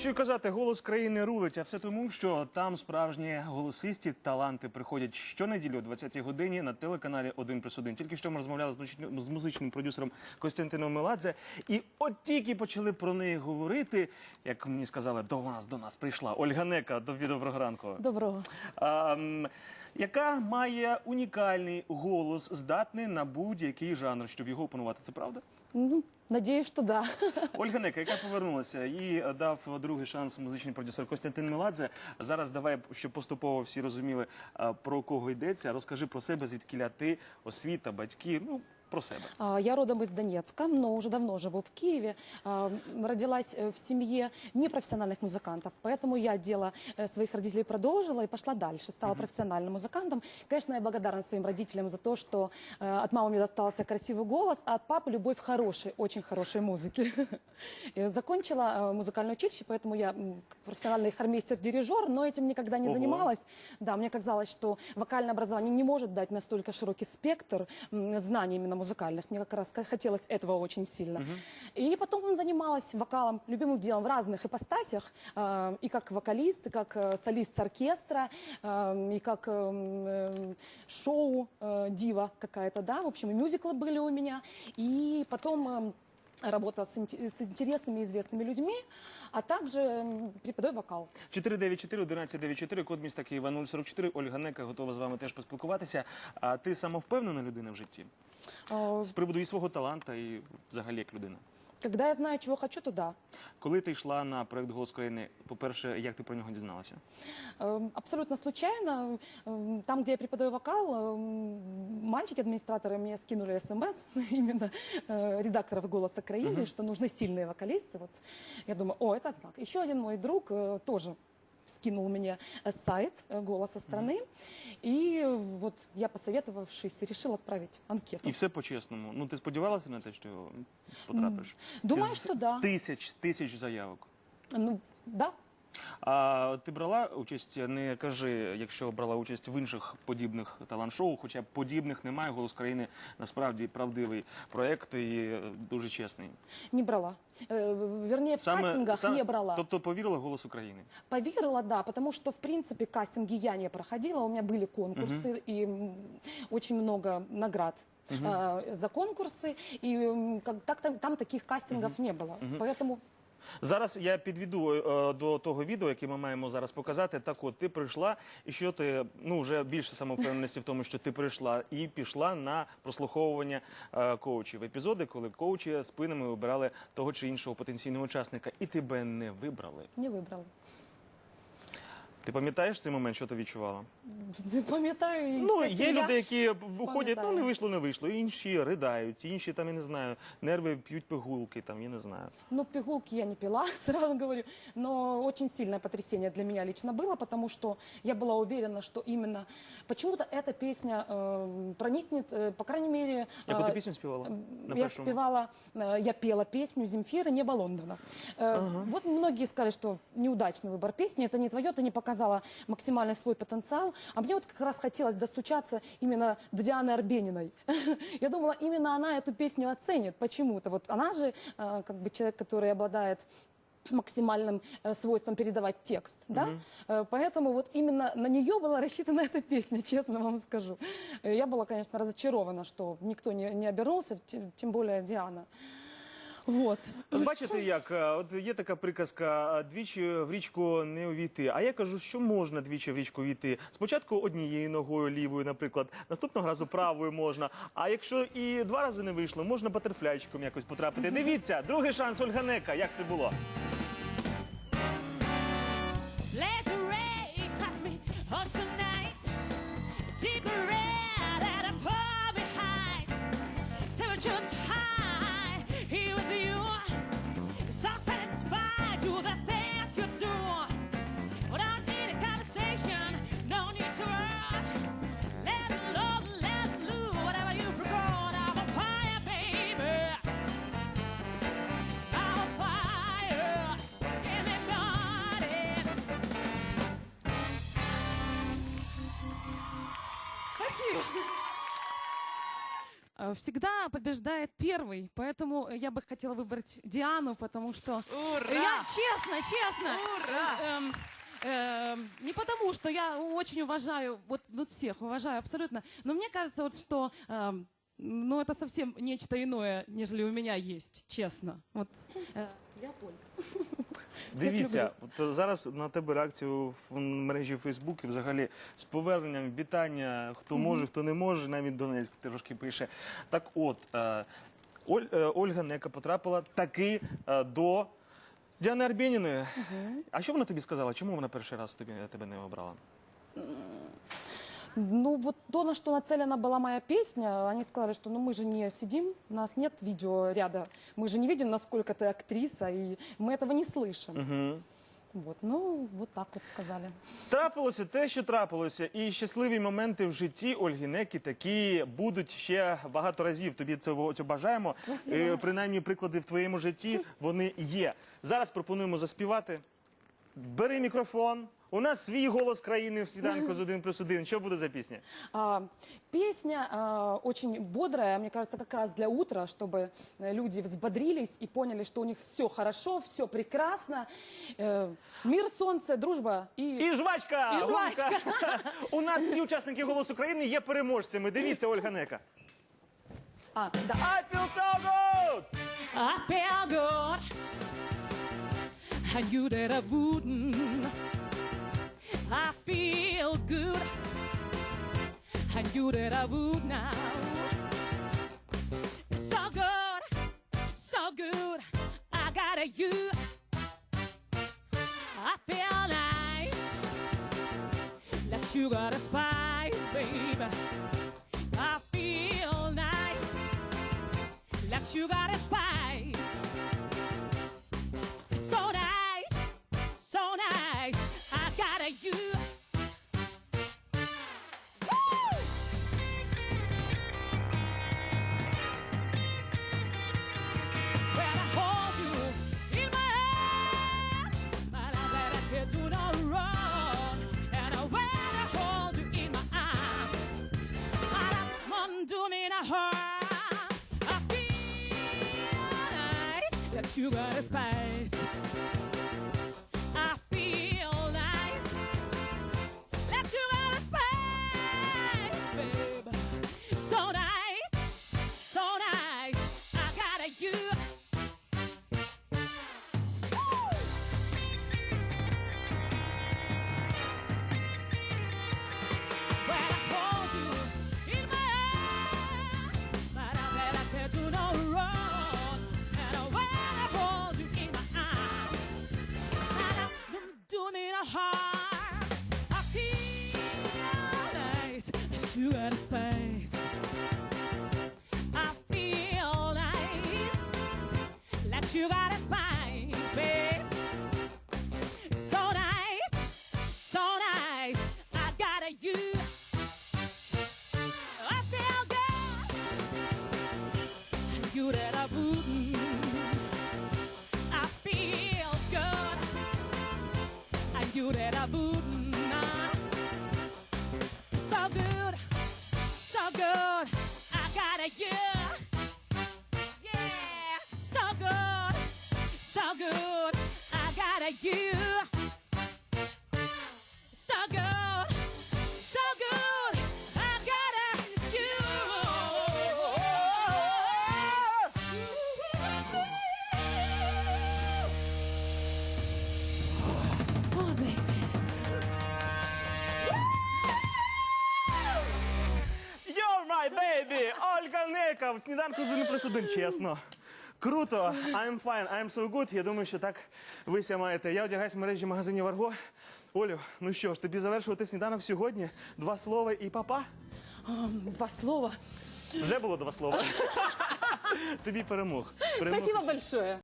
що й казати, голос країни рулить, а все тому, що там справжні голосисті таланти приходять щонеділі о 20-й годині на телеканалі 1 плюс 1. Тільки що ми розмовляли з музичним- продюсером Костянтином Меладзе, і от тільки почали про неї говорити, як мені сказали, до нас до нас прийшла Ольга Нека. Доброго ранку. Доброго. А, яка має унікальний голос, здатний на будь-який жанр, щоб його опанувати. Це правда? Ну, надеюсь, что да. Ольга Нека, яка повернулася, і дав другий шанс музичний продюсер Костянтин Меладзе. Зараз давай, щоб поступово всі розуміли, про кого йдеться. Розкажи про себе, звідкіля ти, освіта, батьки. Ну про себе. А, Я родом из Донецка, но уже давно живу в Киеве. А, Родилась э, в семье непрофессиональных музыкантов, поэтому я дело э, своих родителей продолжила и пошла дальше, стала профессиональным музыкантом. Конечно, я благодарна своим родителям за то, что э, от мамы мне достался красивый голос, а от папы любовь к хорошей, очень хорошей музыке. И Закончила музыкальное училище, поэтому я профессиональный хормейстер-дирижер, но этим никогда не Ого. занималась. Да, мне казалось, что вокальное образование не может дать настолько широкий спектр знаний именно музыкальных. Мне как раз х- хотелось этого очень сильно. И потом занималась вокалом, любимым делом в разных ипостасях. э, И как вокалист, и как э, солист оркестра, э, и как эм, э, шоу э, дива какая-то, да. В общем, и мюзиклы были у меня. И потом... эм, Работала с, инте- с интересными и известными людьми, а также м, преподаю вокал. 494 1194 код міста Києва 044. Ольга Нека готова з вами теж поспілкуватися. А ти самовпевнена людина в житті Э, з приводу і свого таланта, і взагалі як людина. Когда я знаю, чего хочу, то да. Коли ти йшла на проект Голос країни, по-перше, як ти про нього дізналася? Эм, Абсолютно случайно. эм, Там, где я преподаю вокал, эм, мальчики-администраторы мне скинули смс, именно э, редакторов «Голоса Краины», что нужны сильные вокалисты. Вот. Я думаю, о, это знак. Еще один мой друг э, тоже скинул мне э, сайт э, «Голоса страны». И вот я, посоветовавшись, решила отправить анкету. І все по-чесному. Ну ти сподівалася на те, що потрапиш? Думаю, З що да. Тисяч тисяч заявок. Ну, да, А ти брала участь, не кажи, якщо брала участь в інших подібних талант-шоу, хоча подібних немає. Голос країни насправді правдивий проект і е, дуже чесний. не брала. Э, Вернее, в кастингах сам- не брала. Тобто повірила голос України. Поверила, да, потому что, в принципе, кастинги я не проходила, у меня были конкурсы и м, очень много наград э, за конкурсы, и м, как, так, там, там таких кастингов не было. Поэтому Зараз я підведу е, до того відео, яке ми маємо зараз показати. Так, от ти прийшла, і що ти ну вже більше самовпевненості в тому, що ти прийшла і пішла на прослуховування е, коучів. Епізоди, коли коучі спинами вибирали того чи іншого потенційного учасника, і тебе не вибрали. не выбрала. Ти пам'ятаєш цей момент, що ти відчувала? Пам'ятаю, і Ну, вся є сім'я. люди, які виходять, ну пам'ятає. не вийшло, не вийшло. Інші ридають, інші там я не знаю, нерви п'ють пигулки, там я не знаю. Ну, пигулки я не пила, сразу говорю. Но очень сильное потрясение для меня лично было, потому что я была уверена, что именно почему-то эта песня э, проникнет, э, по крайней мере... Яку ти э, пісню співала? На я першому? спевала, э, я пела песню Земфира «Небо Лондона». Э, Вот многие сказали, что неудачный выбор песни, это не твое, ты не показала максимально свой потенциал. А мне вот как раз хотелось достучаться именно до Дианы Арбениной. Я думала, именно она эту песню оценит почему-то. Вот она же э, как бы человек, который обладает максимальным э, свойством передавать текст, да? Э, Поэтому вот именно на нее была рассчитана эта песня, честно вам скажу. Э, Я была, конечно, разочарована, что никто не, не обернулся, те- тем более Диана. Вот. От бачите, як е, от є така приказка е, двічі в річку не увійти. А я кажу, що можна двічі в річку війти. Спочатку однією ногою лівою, наприклад, наступного разу правою можна. А якщо і два рази не вийшло, можна батерфляйчиком якось потрапити. Дивіться, другий шанс Ольга Нека. Як це було? Let the race pass me on tonight. Deeper red and a far behind. Temperatures всегда побеждает первый. Поэтому я бы хотела выбрать Диану, потому что... Ура! Я честно, честно. Ура! эм, эм, не потому, что я очень уважаю, вот, вот всех уважаю абсолютно, но мне кажется, вот, что эм, ну, это совсем нечто иное, нежели у меня есть, честно. Вот, э, Леопольд. Дивіться, от е, зараз на тебе реакцію в мережі Фейсбук і взагалі з поверненням, вітання, хто може, хто не може, навіть Донецьк трошки пише. Так от, е, Оль, е, Ольга Нека потрапила таки е, до Діани Арбєніної. А що вона тобі сказала? Чому вона перший раз тобі, тебе не обрала? Ну, вот то, на что нацелена была моя песня, они сказали, что ну, мы же не сидим, у нас нет видеоряда, мы же не видим, насколько ты актриса, и мы этого не слышим. Угу. Вот, ну, вот так вот сказали. Трапилося те, що трапилося, і щасливі моменти в житті Ольги Некі такі будуть ще багато разів. Тобі цього цього бажаємо. Спасибо. Е, Принаймні, приклади в твоєму житті вони є. Зараз пропонуємо заспівати. Бери мікрофон. У нас свій голос країни в сніданку з один плюс один. Що буде за пісня? А, песня а, очень бодрая, мне кажется, как раз для утра, чтобы э, люди взбодрились и поняли, что у них все хорошо, все прекрасно. Э, мир, солнце, дружба и... І жвачка! І жвачка. Гонка! У нас всі учасники голосу країни є переможцями. Дивіться, Ольга Нека. А, да. I feel so good! I feel good. I knew that I wouldn't. I feel good. I knew that I would now. So good, so good. I got a you. I feel nice. Like sugar and spice, baby. I feel nice like sugar and I feel nice, like sugar and spice. I You. Yeah, so good, so good. I got a you. В сніданку з 1 плюс 1. Чесно. Круто! I'm fine, I'm so good. Я думаю, що так ви ся маєте. Я одягаюсь в мережі магазинів Арго. Олю, ну що ж, тобі завершувати сніданок сьогодні. Два слова і папа. Два слова. Вже було два слова. Тобі перемог. перемог. Спасибо большое.